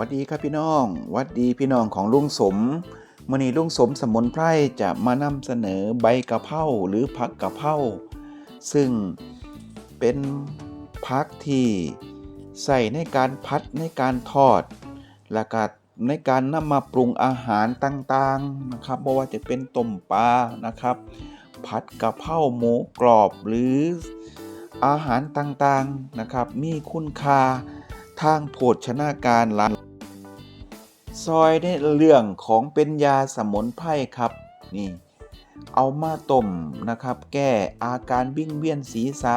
วัสดีครับพี่น้อง วัสดีพี่น้องของลุงสมมื่อนี้ลุงสมสมุนไพรจะมานำเสนอใบกะเพราหรือผักกะเพราซึ่งเป็นผักที่ใส่ในการพัดในการทอดและก็ในการนำมาปรุงอาหารต่างๆนะครับไม่ว่าจะเป็นต้มปลานะครับ ผัดกะเพราหมูกรอบหรืออาหารต่างๆนะครับ มีคุณค่าทางโภชนาการหลาย ซอยในเรื่องของเป็นยาสมุนไพรครับนี่เอามาต้มนะครับ แก้อาการวิ่งเวียนศีรษะ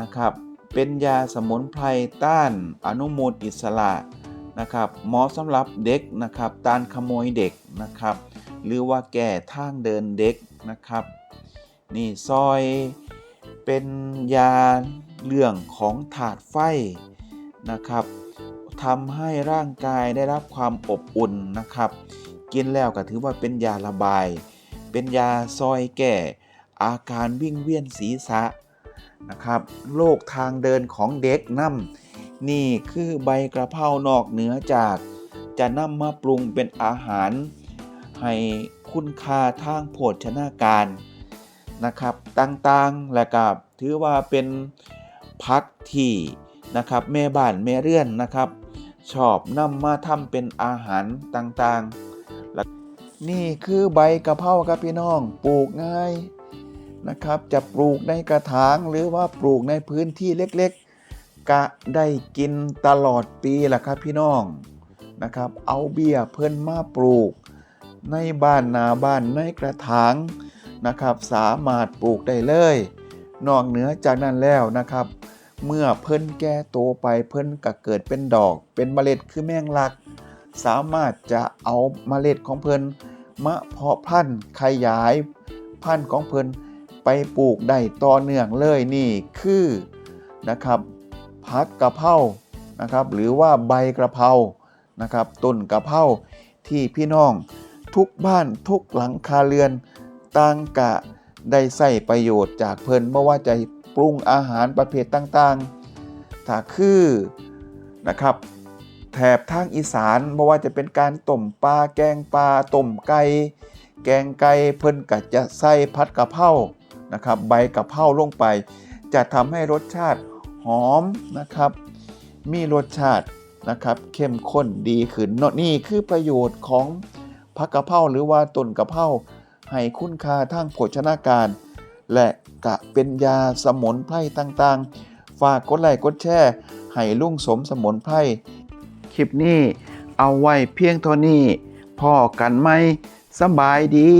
นะครับ เป็นยาสมุนไพรต้านอนุมูลอิสระนะครับเหมาะสำหรับเด็กนะครับต้านขโมยเด็กนะครับ หรือว่าแก้ทางเดินเด็กนะครับ นี่ซอยเป็นยาเรื่องของถาดไฟนะครับ ทำให้ร่างกายได้รับความอบอุ่นนะครับ กินแล้วก็ถือว่าเป็นยาระบาย เป็นยาซอยแก้อาการวิ่งเวียนศีรษะนะครับโรคทางเดินของเด็กน้ำนี่คือใบกระเพรานอกเหนือจาก จะนำมาปรุงเป็นอาหาร ให้คุณค่าทางโภชนาการนะครับต่างๆและกับถือว่าเป็นพักที่นะครับแม่บ้านแม่เรือนนะครับ ชอบนำมาทำเป็นอาหารต่างๆและนี่คือใบกะเพราครับพี่น้องปลูกง่ายนะครับ จะปลูกในกระถางหรือว่าปลูกในพื้นที่เล็กๆ กะได้กินตลอดปีแหละครับพี่น้องนะครับ เอาเบี้ยเพิ่นมาปลูก ในบ้านนาบ้านในกระถางนะครับ สามารถปลูกได้เลย นอกเหนือจากนั้นแล้วนะครับ เมื่อเพิ่นแก่โตไปเพิ่นก็เกิดเป็นดอก เป็นเมล็ดคือแมงลัก สามารถจะเอาเมล็ดของเพิ่นมาเพาะพันธุ์ขยายพันธุ์ของเพิ่นไปปลูกได้ต่อเนื่องเลยนี่คือนะครับผักกะเพรานะครับ หรือว่าใบกระเพรานะครับต้นกะเพราที่พี่น้องทุกบ้านทุกหลังคาเรือนต่างกะได้ใส่ประโยชน์จากเพิ่นไม่ว่าจะ ปรุงอาหารประเภทต่างๆถ้าคือนะครับ แถบทางอีสานไม่ว่าจะเป็นการต้มปลาแกงปลาต้มไก่แกงไก่เพิ่นก็จะใส่ผัดกะเพรานะครับ ใบกะเพราลงไป จะทำให้รสชาติหอมนะครับ มีรสชาตินะครับ เข้มข้นดีขึ้นเนาะนี่คือประโยชน์ของผักกะเพราหรือว่าต้นกะเพราให้คุณค่าทางโภชนาการ และกะเป็นยาสมุนไพรต่างๆ ฝากกดไลค์กดแชร์ให้ลุงสมสมุนไพรคลิปนี้เอาไว้เพียงเท่านี้พ่อกันไหมสบายดี